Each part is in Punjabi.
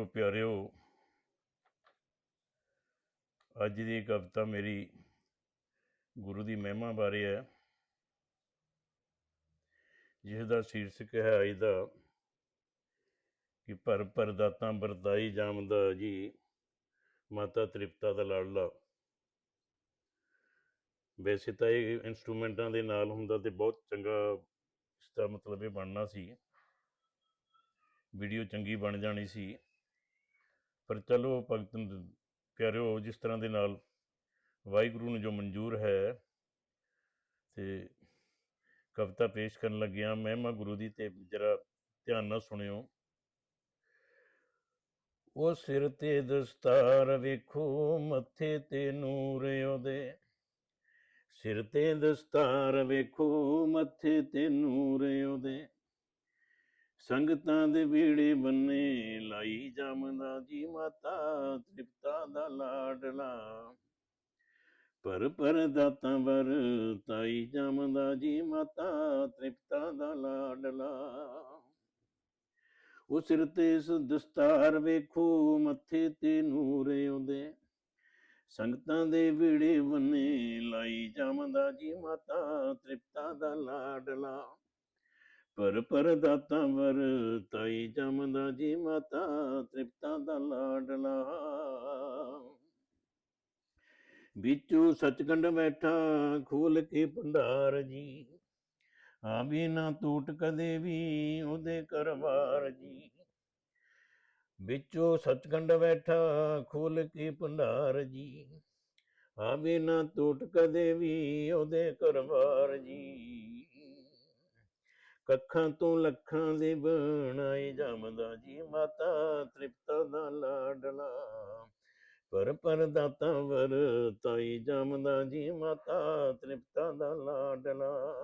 ਗੁਰੂ ਪਿਆਰਿਓ, ਅੱਜ ਦੀ ਕਵਿਤਾ ਮੇਰੀ ਗੁਰੂ ਦੀ ਮਹਿਮਾ ਬਾਰੇ ਹੈ। ਜਿਸ ਦਾ ਸ਼ੀਰਸ਼ਕ ਹੈ ਅੱਜ ਦਾ ਕਿ ਭਰ ਭਰ ਦਾਤਾਂ ਵਰਤਾਈ ਜਾਮਦਾ ਜੀ, ਮਾਤਾ ਤ੍ਰਿਪਤਾ ਦਾ ਲਾਡਲਾ। ਵੈਸੇ ਤਾਂ ਇਹ ਇਨਸਟਰੂਮੈਂਟਾਂ ਦੇ ਨਾਲ ਹੁੰਦਾ ਤੇ ਬਹੁਤ ਚੰਗਾ ਇਸ ਦਾ ਮਤਲਬ ਇਹ ਬਣਨਾ ਸੀ। ਵੀਡੀਓ ਚੰਗੀ ਬਣ ਜਾਣੀ ਸੀ। ਪਰ ਚਲੋ ਭਗਤ ਨੂੰ ਪਿਆਰਿਓ, ਜਿਸ ਤਰ੍ਹਾਂ ਦੇ ਨਾਲ ਵਾਹਿਗੁਰੂ ਨੂੰ ਜੋ ਮਨਜ਼ੂਰ ਹੈ ਤੇ ਕਵਿਤਾ ਪੇਸ਼ ਕਰਨ ਲੱਗਿਆ ਮਹਿਮਾ ਗੁਰੂ ਦੀ ਤੇ ਜਰਾ ਧਿਆਨ ਨਾਲ ਸੁਣਿਓ। ਉਹ ਸਿਰ ਤੇ ਦਸਤਾਰ ਵੇਖੋ, ਮੱਥੇ ਤੇ ਨੂਰ ਉਹਦੇ। ਸਿਰ ਤੇ ਦਸਤਾਰ ਵੇਖੋ, ਮੱਥੇ ਤੇ ਨੂਰ ਉਹਦੇ। ਸੰਗਤਾਂ ਦੇ ਵੀੜੇ ਬੰਨੇ ਲਾਈ ਜਮਦਾ ਜੀ ਮਾਤਾ, ਤ੍ਰਿਪਤਾ ਦਾ ਲਾਡਲਾ। ਪਰ ਪਰ ਦਾਤਾਂ ਵਰ ਤਾਈ ਜਮਦਾ ਜੀ ਮਾਤਾ, ਤ੍ਰਿਪਤਾ ਦਾ ਲਾਡਲਾ। ਉਹ ਸਿਰ ਤੇ ਇਸ ਦਸਤਾਰ ਵੇਖੋ, ਮੱਥੇ ਤੇ ਨੂਰ ਆਉਂਦੇ। ਸੰਗਤਾਂ ਦੇ ਵੀੜੇ ਬੰਨੇ ਲਾਈ ਜਮਦਾ ਜੀ ਮਾਤਾ, ਤ੍ਰਿਪਤਾ ਦਾ ਲਾਡਲਾ। ਪਰ ਪਰ ਵਰ ਤਾਈ ਜਮਦਾ ਜੀ ਮਾਤਾ, ਤ੍ਰਿਪਤਾ ਦਾ ਲਾਡਲਾ। ਵਿੱਚੋਂ ਸਚਕੰਡ ਬੈਠਾ ਖੋਲ ਕੇ ਭੰਡਾਰ ਜੀ। ਆ ਨਾ ਟੂਟ ਕਦੇ ਵੀ ਉਹਦੇ ਕਰਵਾਰ ਜੀ। ਵਿੱਚੋਂ ਸਚਕੰਡ ਬੈਠਾ ਖੋਲ ਕੇ ਭੰਡਾਰ ਜੀ। ਆ ਨਾ ਟੂਟ ਕਦੇ ਵੀ ਉਹਦੇ ਕਰਵਾਰ ਜੀ। ਕੱਖਾਂ ਤੋਂ ਲੱਖਾਂ ਦੇ ਬਣਾਏ ਜਮਦਾ ਜੀ ਮਾਤਾ, ਤ੍ਰਿਪਤਾ ਦਾ ਲਾਡਲਾ। ਪਰ ਪਰ ਵਰ ਤਾਈ ਜਮਦਾ ਜੀ ਮਾਤਾ, ਤ੍ਰਿਪਤਾ ਦਾ ਲਾਡਲਾ।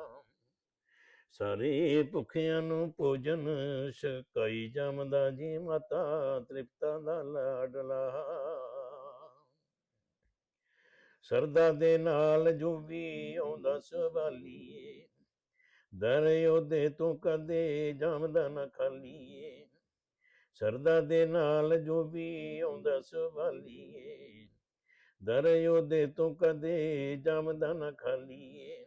ਸਾਰੇ ਭੁੱਖਿਆਂ ਨੂੰ ਭੋਜਨ ਛਕਾਈ ਜਮਦਾ ਜੀ ਮਾਤਾ, ਤ੍ਰਿਪਤਾ ਦਾ ਲਾਡਲਾ। ਸਰਦਾ ਦੇ ਨਾਲ ਜੋ ਵੀ ਆਉਂਦਾ ਸਵਾਲੀਏ ਦਰ ਉਹਦੇ ਤੋਂ ਕਦੇ ਜਮਦਾ ਨਾ ਖਾਲੀਏ। ਸਰਦਾ ਦੇ ਨਾਲ ਜੋ ਵੀ ਆਉਂਦਾ ਸਵਾਲੀਏ। ਦਰ ਉਹਦੇ ਕਦੇ ਜਮਦਾ ਨਾ ਖਾਲੀਏ।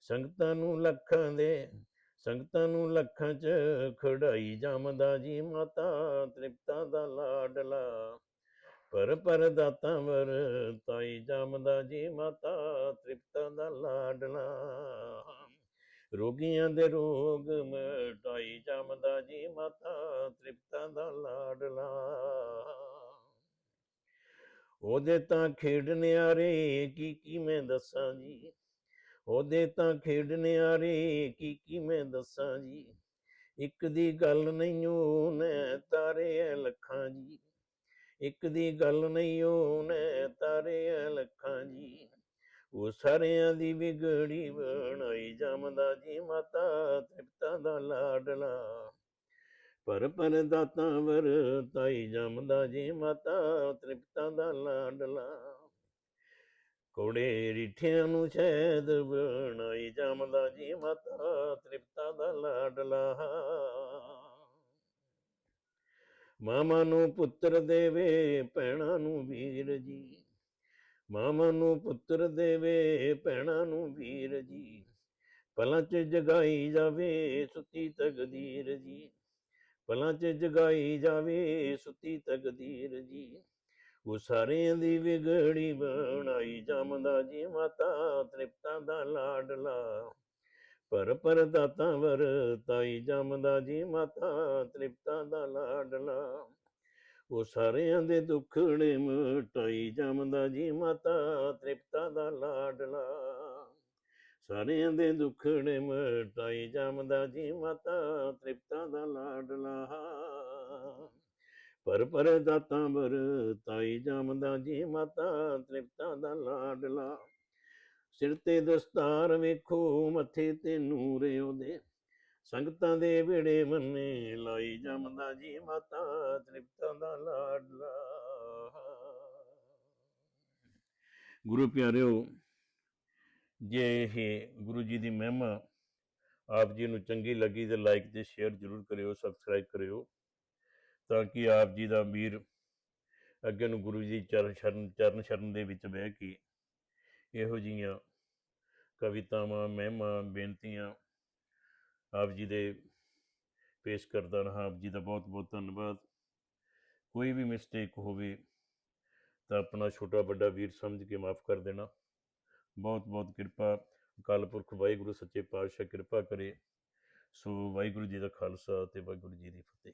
ਸੰਗਤਾਂ ਨੂੰ ਲੱਖਾਂ ਦੇ, ਸੰਗਤਾਂ ਨੂੰ ਲੱਖਾਂ ਚ ਖੜਾਈ ਜਮਦਾ ਜੀ ਮਾਤਾ, ਤ੍ਰਿਪਤਾ ਦਾ ਲਾਡਲਾ। ਪਰ ਪਰ ਦਾਤਾ ਵਰ ਤਾਈ ਜਮਦਾ ਜੀ ਮਾਤਾ, ਤ੍ਰਿਪਤਾ ਦਾ ਲਾਡਲਾ। ਰੋਗੀਆਂ ਦੇ ਰੋਗ ਮਟਾਈ ਜਮਦਾ ਜੀ, ਮਾਤਾ ਤ੍ਰਿਪਤਾ ਦਾ ਲਾਡਲਾ ਉਹਦੇ ਤਾਂ ਖੇਡ ਨਿਆਰੇ, ਕੀ ਕੀ ਮੈਂ ਦੱਸਾਂ ਜੀ? ਉਹਦੇ ਤਾਂ ਖੇਡ ਨਿਆਰੇ, ਕੀ ਕੀ ਮੈਂ ਦੱਸਾਂ ਜੀ? ਇੱਕ ਦੀ ਗੱਲ ਨਹੀਂ ਉਹਨੇ ਤਾਰੇ ਐ ਲੱਖਾਂ ਜੀ। ਇੱਕ ਦੀ ਗੱਲ ਨਹੀਂ ਉਹਨੇ ਤਾਰੇ ਐ ਲੱਖਾਂ ਜੀ। ਉਹ ਸਾਰਿਆਂ ਦੀ ਵਿਗੜੀ ਬਣਾਈ ਜਮਦਾ ਜੀ ਮਾਤਾ, ਤ੍ਰਿਪਤਾ ਦਾ ਲਾਡਲਾ। ਪਰ ਪਰ ਦਾਤਾ ਵਰ ਤਾਈ ਜਮਦਾ ਜੀ ਮਾਤਾ, ਤ੍ਰਿਪਤਾ ਦਾ ਲਾਡਲਾ। ਕੋੜੇ ਰਿਠਿਆਂ ਨੂੰ ਸ਼ੈਦ ਬਣਾਈ ਜਮਦਾ ਜੀ ਮਾਤਾ, ਤ੍ਰਿਪਤਾ ਦਾ ਲਾਡਲਾ। ਮਾਮਾ ਨੂੰ ਪੁੱਤਰ ਦੇਵੇ, ਭੈਣਾਂ ਨੂੰ ਵੀਰ ਜੀ। ਮਾਮਾ ਨੂੰ ਪੁੱਤਰ ਦੇਵੇ, ਭੈਣਾਂ ਨੂੰ ਵੀਰ ਜੀ। ਪਲਾਂ ਚ ਜਗਾਈ ਜਾਵੇ ਸੁੱਤੀ ਤਕਦੀਰ ਜੀ। ਪਲਾਂ ਚ ਜਗਾਈ ਜਾਵੇ ਸੁੱਤੀ ਤਕਦੀਰ ਜੀ। ਉਹ ਸਾਰਿਆਂ ਦੀ ਵਿਗੜੀ ਬਣਾਈ, ਜਮਦਾ ਜੀ ਮਾਤਾ, ਤ੍ਰਿਪਤਾ ਦਾ ਲਾਡਲਾ। ਪਰ ਪਰ ਦਾਤਾ ਵਰ ਤਾਈ ਜਮਦਾ ਜੀ ਮਾਤਾ, ਤ੍ਰਿਪਤਾ ਦਾ ਲਾਡਲਾ। ਉਹ ਸਾਰਿਆਂ ਦੇ ਦੁੱਖੜੇ ਮਟਾਈ ਜਮਦਾ ਜੀ ਮਾਤਾ, ਤ੍ਰਿਪਤਾ ਦਾ ਲਾਡਲਾ। ਸਾਰਿਆਂ ਦੇ ਦੁੱਖੜੇ ਮਟਾਈ ਜਮਦਾ ਜੀ ਮਾਤਾ, ਤ੍ਰਿਪਤਾ ਦਾ ਲਾਡਲਾ। ਪਰ ਪਰ ਦਾਤਾ ਵਰ ਤਾਈ ਜਮਦਾ ਜੀ ਮਾਤਾ, ਤ੍ਰਿਪਤਾ ਦਾ ਲਾਡਲਾ। ਸਿਰ ਤੇ ਦਸਤਾਰ ਵੇਖੋ, ਮੱਥੇ ਤੇ ਨੂਰ ਉਹਦੇ। ਸੰਗਤਾਂ ਦੇ ਵਿੜੇ ਮੰਨੇ ਲਾਈ ਜਮਦਾ ਜੀ ਮਾਤਾ, ਤ੍ਰਿਪਤਾ ਦਾ ਲਾਡਲਾ। ਗੁਰੂ ਪਿਆਰਿਓ, ਜੇ ਇਹ ਗੁਰੂ ਜੀ ਦੀ ਮਹਿਮਾ ਆਪ ਜੀ ਨੂੰ ਚੰਗੀ ਲੱਗੀ ਤੇ ਲਾਈਕ ਤੇ ਸ਼ੇਅਰ ਜ਼ਰੂਰ ਕਰਿਓ ਸਬਸਕ੍ਰਾਈਬ ਕਰਿਓ, ਤਾਂ ਕਿ ਆਪ ਜੀ ਦਾ ਵੀਰ ਅੱਗੇ ਨੂੰ ਗੁਰੂ ਜੀ ਚਰਨ ਸ਼ਰਨ ਚਰਨ ਸ਼ਰਨ ਦੇ ਵਿੱਚ ਬਹਿ ਕੇ ਇਹੋ ਜਿਹੀਆਂ ਕਵਿਤਾਵਾਂ, ਮਹਿਮਾ, ਬੇਨਤੀਆਂ ਆਪ ਜੀ ਦੇ ਪੇਸ਼ ਕਰਦਾ ਰਹਾ। ਆਪ ਜੀ ਦਾ ਬਹੁਤ ਬਹੁਤ ਧੰਨਵਾਦ। ਕੋਈ ਵੀ ਮਿਸਟੇਕ ਹੋਵੇ ਤਾਂ ਆਪਣਾ ਛੋਟਾ ਵੱਡਾ ਵੀਰ ਸਮਝ ਕੇ ਮਾਫ ਕਰ ਦੇਣਾ। ਬਹੁਤ ਬਹੁਤ ਕਿਰਪਾ। ਅਕਾਲ ਪੁਰਖ ਵਾਹਿਗੁਰੂ, ਸੱਚੇ ਪਾਤਸ਼ਾਹ ਕਿਰਪਾ ਕਰੇ। ਸੋ ਵਾਹਿਗੁਰੂ ਜੀ ਦਾ ਖਾਲਸਾ ਤੇ ਵਾਹਿਗੁਰੂ ਜੀ ਦੀ ਫਤਿਹ।